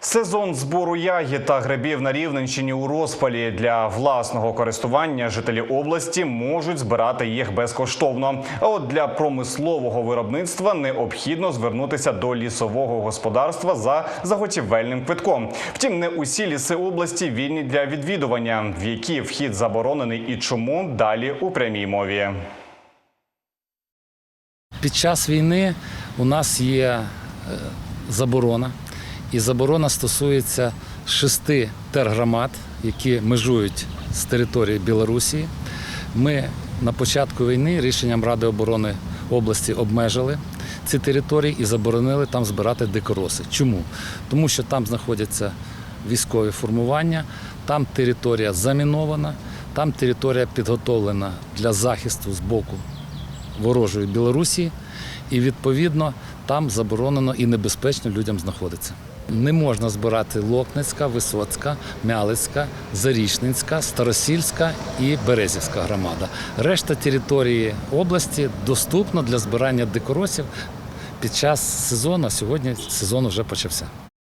Сезон збору ягід та грибів на Рівненщині у розпалі для власного користування жителі області можуть збирати їх безкоштовно. А от для промислового виробництва необхідно звернутися до лісового господарства за заготівельним квитком. Втім, не усі ліси області вільні для відвідування, в які вхід заборонений і чому далі у прямій мові. Під час війни у нас є е, заборона, і заборона стосується шести тергромад, які межують з території Білорусі. Ми на початку війни рішенням Ради оборони області обмежили ці території і заборонили там збирати дикороси. Чому? Тому що там знаходяться військові формування, там територія замінована, там територія підготовлена для захисту з боку ворожої Білорусі, і відповідно там заборонено і небезпечно людям знаходитися. Не можна збирати Локницька, Висоцька, Мялицька, Зарічницька, Старосільська і Березівська громада. Решта території області доступна для збирання дикоросів під час сезону. Сьогодні сезон вже почався.